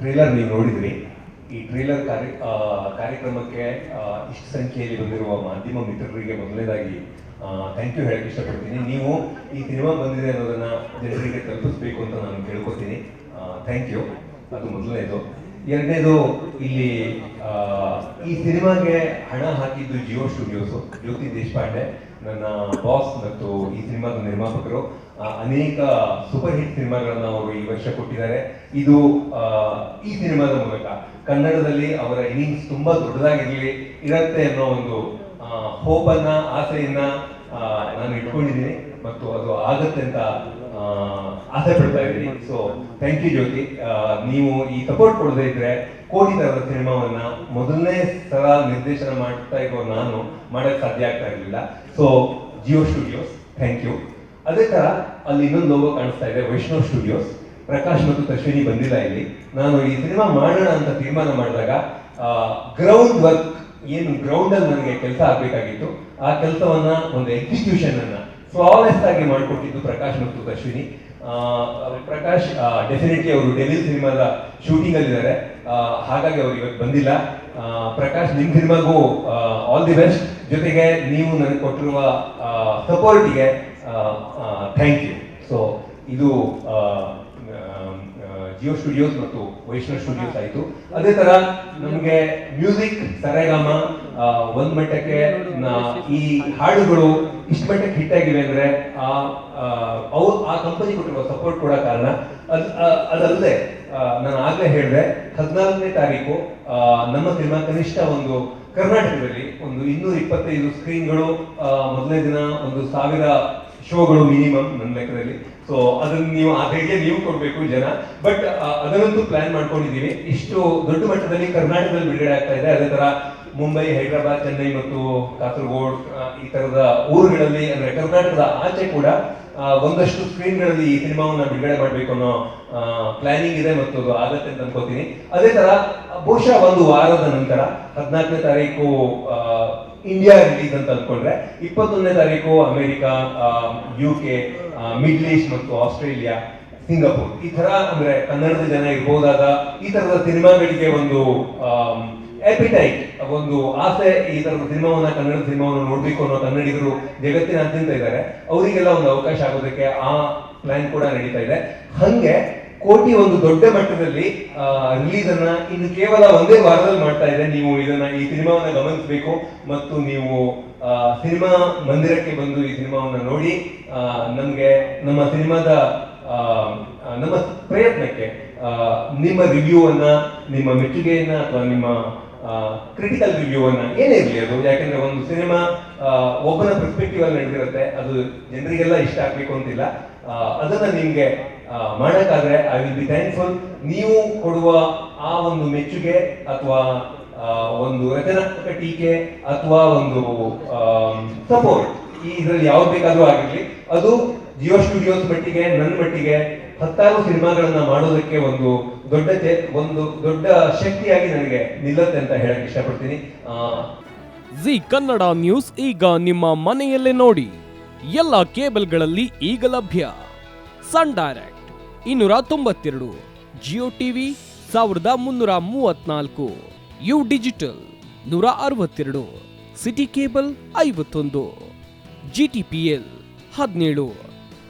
Trailer ನೀವು ನೋಡಿದ್ರಿ. ಈ ಟ್ರೇಲರ್ ಕಾರ್ಯ ಕಾರ್ಯಕ್ರಮಕ್ಕೆ ಇಷ್ಟು ಸಂಖ್ಯೆಯಲ್ಲಿ ಬಂದಿರುವ ಮಾಧ್ಯಮ ಮಿತ್ರರಿಗೆ ಮೊದಲನೇದಾಗಿ ಥ್ಯಾಂಕ್ ಯು ಹೇಳಕ್ಕೆ ಇಷ್ಟಪಡ್ತೀನಿ. ನೀವು ಈ ಸಿನಿಮಾ ಬಂದಿದೆ ಅನ್ನೋದನ್ನ ಜನರಿಗೆ ತಲುಪಿಸ್ಬೇಕು ಅಂತ ನಾನು ಕೇಳ್ಕೊತೀನಿ. ಥ್ಯಾಂಕ್ ಯು ಅದು ಮೊದಲನೇದು. ಎರಡನೇದು, ಇಲ್ಲಿ ಈ ಸಿನಿಮಾಗೆ ಹಣ ಹಾಕಿದ್ದು ಜಿಯೋ ಸ್ಟುಡಿಯೋಸು ಜ್ಯೋತಿ ದೇಶಪಾಂಡೆ. ನನ್ನ ಬಾಸ್ ಮತ್ತು ಈ ಸಿನಿಮಾದ ನಿರ್ಮಾಪಕರು ಅನೇಕ ಸೂಪರ್ ಹಿಟ್ ಸಿನಿಮಾಗಳನ್ನ ಅವರು ಈ ವರ್ಷ ಕೊಟ್ಟಿದ್ದಾರೆ. ಇದು ಈ ಸಿನಿಮಾದ ಮೂಲಕ. ಕನ್ನಡದಲ್ಲಿ ಅವರ ಇನ್ನಿಂಗ್ಸ್ ತುಂಬಾ ದೊಡ್ಡದಾಗಿರಲಿ, ಇರತ್ತೆ ಅನ್ನೋ ಒಂದು ಹೋಪನ್ನ ಆಸೆಯನ್ನ ನಾನು ಇಟ್ಕೊಂಡಿದ್ದೀನಿ. ಮತ್ತು ಅದು ಆಗತ್ತೆ ಅಂತ ಆಸೆ ಪಡ್ತಾ ಇದ್ದೀನಿ. So thank you Jyothi. ನೀವು ಈ ಸಪೋರ್ಟ್ ಕೊಡದೇ ಇದ್ರೆ ಕೋಟಿ ತರದ ಸಿನಿಮಾವನ್ನ ಮೊದಲನೇ ಸಲ ನಿರ್ದೇಶನ ಮಾಡ್ತಾ ಇರೋ ನಾನು ಮಾಡಕ್ ಸಾಧ್ಯ ಆಗ್ತಾ ಇರಲಿಲ್ಲ. So Jio Studios thank you ಅದೇ ತರ ಅಲ್ಲಿ ಇನ್ನೊಂದು ಲೋಗೋ ಕಾಣಿಸ್ತಾ ಇದೆ ವೈಷ್ಣವ್ ಸ್ಟುಡಿಯೋಸ್ ಪ್ರಕಾಶ್ ಮತ್ತು ತಶ್ವಿನಿ ಬಂದಿಲ್ಲ ಇಲ್ಲಿ. ನಾನು ಈ ಸಿನಿಮಾ ಮಾಡೋಣ ಅಂತ ತೀರ್ಮಾನ ಮಾಡಿದಾಗ ಗ್ರೌಂಡ್ ವರ್ಕ್ ಏನು ಗ್ರೌಂಡ್ ಅಲ್ಲಿ ನನಗೆ ಕೆಲಸ ಆಗ್ಬೇಕಾಗಿತ್ತು. ಆ ಕೆಲಸವನ್ನ ಒಂದು ಎಕ್ಸಿಕ್ಯೂಷನ್ ಅನ್ನ ಫ್ಲಾಲೆಸ್ ಆಗಿ ಮಾಡಿಕೊಟ್ಟಿದ್ದು ಪ್ರಕಾಶ್ ಮತ್ತು ಅಶ್ವಿನಿ. ಪ್ರಕಾಶ್ ಡೆಫಿನೆಟ್ಲಿ ಅವರು ಡೆವಿಲ್ ಸಿನಿಮಾದ ಶೂಟಿಂಗ್ ಅಲ್ಲಿದ್ದಾರೆ. ಹಾಗಾಗಿ ಅವ್ರು ಇವತ್ತು ಬಂದಿಲ್ಲ. ಪ್ರಕಾಶ್, ನಿಮ್ ಸಿನಿಮಾಗೂ ಆಲ್ ದಿ ಬೆಸ್ಟ್ ಜೊತೆಗೆ ನೀವು ನನಗೆ ಕೊಟ್ಟಿರುವ ಸಪೋರ್ಟಿಗೆ ಥ್ಯಾಂಕ್ ಯು ಸೊ ಇದು ಜಿಯೋ ಸ್ಟುಡಿಯೋಸ್ ಮತ್ತು ವೈಷ್ಣವ್ ಸ್ಟುಡಿಯೋಸ್ ಆಯಿತು. ಅದೇ ಥರ ನಮಗೆ ಮ್ಯೂಸಿಕ್ ಸರೇಗಾಮ ಒಂದ್ ಮಟ್ಟಕ್ಕೆ ಈ ಹಾಡುಗಳು ಇಷ್ಟ ಮಟ್ಟಕ್ಕೆ ಹಿಟ್ ಆಗಿವೆ ಅಂದ್ರೆ ಆ ಆ, ಕಂಪನಿ ಕೊಟ್ಟಿರುವ ಸಪೋರ್ಟ್ ಕೂಡ ಕಾರಣ ಅದಲ್ಲದೆ ನಾನು ಆಗ್ಲೇ ಹೇಳಿದೆ ಹದಿನಾಲ್ಕನೇ ತಾರೀಕು ನಮ್ಮ ಸಿನಿಮಾ ಕನಿಷ್ಠ ಒಂದು ಕರ್ನಾಟಕದಲ್ಲಿ ಒಂದು ಇನ್ನೂರ ಇಪ್ಪತ್ತೈದು ಸ್ಕ್ರೀನ್ಗಳು ಮೊದಲನೇ ದಿನ ಒಂದು ಸಾವಿರ ಶೋಗಳು ಮಿನಿಮಮ್ ನನ್ನ ಲೆಕ್ಕದಲ್ಲಿ. ಸೊ ಅದನ್ನ ನೀವು ಆ ಧೈರ್ಯ ನೀವು ಕೊಡಬೇಕು ಜನ. ಬಟ್ ಅದನ್ನಂತೂ ಪ್ಲಾನ್ ಮಾಡ್ಕೊಂಡಿದ್ದೀವಿ. ಇಷ್ಟು ದೊಡ್ಡ ಮಟ್ಟದಲ್ಲಿ ಕರ್ನಾಟಕದಲ್ಲಿ ಬಿಡುಗಡೆ ಆಗ್ತಾ ಇದೆ. ಅದೇ ತರ ಮುಂಬೈ, ಹೈದರಾಬಾದ್, ಚೆನ್ನೈ ಮತ್ತು ಕಾಸರಗೋಡ್ ಈ ತರದ ಊರುಗಳಲ್ಲಿ, ಅಂದ್ರೆ ಕರ್ನಾಟಕದ ಆಚೆ ಕೂಡ ಒಂದಷ್ಟು ಸ್ಕ್ರೀನ್ಗಳಲ್ಲಿ ಈ ಸಿನಿಮಾವನ್ನ ಬಿಡುಗಡೆ ಮಾಡಬೇಕು ಅನ್ನೋ ಪ್ಲಾನಿಂಗ್ ಇದೆ ಮತ್ತು ಅದು ಆಗತ್ತೆ ಅಂತ ಅನ್ಕೋತೀನಿ. ಅದೇ ತರ, ಬಹುಶಃ ಒಂದು ವಾರದ ನಂತರ ಹದಿನಾಲ್ಕನೇ ತಾರೀಕು ಇಂಡಿಯಾ ರಿಲೀಸ್ ಅಂತ ಅನ್ಕೊಂಡ್ರೆ, ಇಪ್ಪತ್ತೊಂದನೇ ತಾರೀಕು America U K middle east ಮತ್ತು ಆಸ್ಟ್ರೇಲಿಯಾ, ಸಿಂಗಾಪುರ್. ಈ ತರ ಅಂದ್ರೆ ಕನ್ನಡದ ಜನ ಇರ್ಬೋದಾದ ಈ ತರದ ಸಿನಿಮಾಗಳಿಗೆ ಒಂದು ಎಪಿಟೈಟ್ ಒಂದು ಆಸೆ ಈ ತರದ ಸಿನಿಮಾವನ್ನ ಕನ್ನಡ ಸಿನಿಮಾವನ್ನು ನೋಡ್ಬೇಕು ಅನ್ನೋ ಕನ್ನಡಿಗರು ಜಗತ್ತಿನಾದ್ಯಂತ ಇದ್ದಾರೆ. ಅವರಿಗೆಲ್ಲ ಒಂದು ಅವಕಾಶ ಆಗೋದಕ್ಕೆ ಆ ಪ್ಲಾನ್ ಕೂಡ ನಡೀತಾ ಇದೆ. ಹಂಗೆ ಕೋಟಿ ಒಂದು ದೊಡ್ಡ ಮಟ್ಟದಲ್ಲಿ ರಿಲೀಸ್ ಅನ್ನ ಇನ್ನು ಕೇವಲ ಒಂದೇ ವಾರದಲ್ಲಿ ಮಾಡ್ತಾ ಇದೆ. ನೀವು ಇದನ್ನ ಈ ಸಿನಿಮಾವನ್ನ ಗಮನಿಸಬೇಕು ಮತ್ತು ನೀವು ಸಿನಿಮಾ ಮಂದಿರಕ್ಕೆ ಬಂದು ಈ ಸಿನಿಮಾವನ್ನ ನೋಡಿ ನಮಗೆ ನಮ್ಮ ಸಿನಿಮಾದ ನಮ್ಮ ಪ್ರಯತ್ನಕ್ಕೆ ನಿಮ್ಮ ರಿವ್ಯೂ ಅನ್ನ, ನಿಮ್ಮ ಮೆಚ್ಚುಗೆಯನ್ನ ಅಥವಾ ನಿಮ್ಮ ಕ್ರಿಟಿಕಲ್ ರಿವ್ಯೂ ಅನ್ನ ಏನೇ ಇರಲಿ ಅದು. ಯಾಕಂದ್ರೆ ಒಂದು ಸಿನಿಮಾ ಒಬ್ಬನ ಪರ್ಸ್ಪೆಕ್ಟಿವ್ ಅಲ್ಲಿ ನಡೆದಿರುತ್ತೆ. ಅದು ಜನರಿಗೆಲ್ಲ ಇಷ್ಟ ಆಗ್ಬೇಕು ಅಂತಿಲ್ಲ. ಅದನ್ನ ನಿಮ್ಗೆ ಮಾಡಕ್ಕಾದ್ರೆ ಐ ವಿಲ್ ಬಿ ಥ್ಯಾಂಕ್ಫುಲ್ ನೀವು ಕೊಡುವ ಆ ಒಂದು ಮೆಚ್ಚುಗೆ ಅಥವಾ ಒಂದು ರಚನಾತ್ಮಕ ಟೀಕೆ ಅಥವಾ ಒಂದು ಸಪೋರ್ಟ್ ಈ ಇದರಲ್ಲಿ ಯಾವ್ದು ಬೇಕಾದ್ರೂ ಆಗಿರ್ಲಿ. ಅದು ಜಿಯೋ ಸ್ಟುಡಿಯೋಸ್ ಮಟ್ಟಿಗೆ ನನ್ನ ಮಟ್ಟಿಗೆ ಹತ್ತಾರು ಸಿನಿಮಾಗಳನ್ನ ಮಾಡೋದಕ್ಕೆ ಒಂದು ದೊಡ್ಡ ಒಂದು ದೊಡ್ಡ ಶಕ್ತಿಯಾಗಿ ನನಗೆ ನಿಲ್ಲುತ್ತೆ ಅಂತ ಹೇಳಕ್ ಇಷ್ಟಪಡ್ತೀನಿ. ಜಿ ಕನ್ನಡ ನ್ಯೂಸ್ ಈಗ ನಿಮ್ಮ ಮನೆಯಲ್ಲೇ ನೋಡಿ. ಎಲ್ಲ ಕೇಬಲ್ಗಳಲ್ಲಿ ಈಗ ಲಭ್ಯ. ಸನ್ ಡೈರೆಕ್ಟ್ ಇನ್ನೂರ ತೊಂಬತ್ತೆರಡು, ಜಿಯೋ ಟಿವಿ ಸಾವಿರದ ಮುನ್ನೂರ ಮೂವತ್ನಾಲ್ಕು, ಯು ಡಿಜಿಟಲ್ ನೂರ ಅರವತ್ತೆರಡು, ಸಿಟಿ ಕೇಬಲ್ ಐವತ್ತೊಂದು, ಜಿ ಟಿ ಪಿ ಎಲ್ ಹದಿನೇಳು.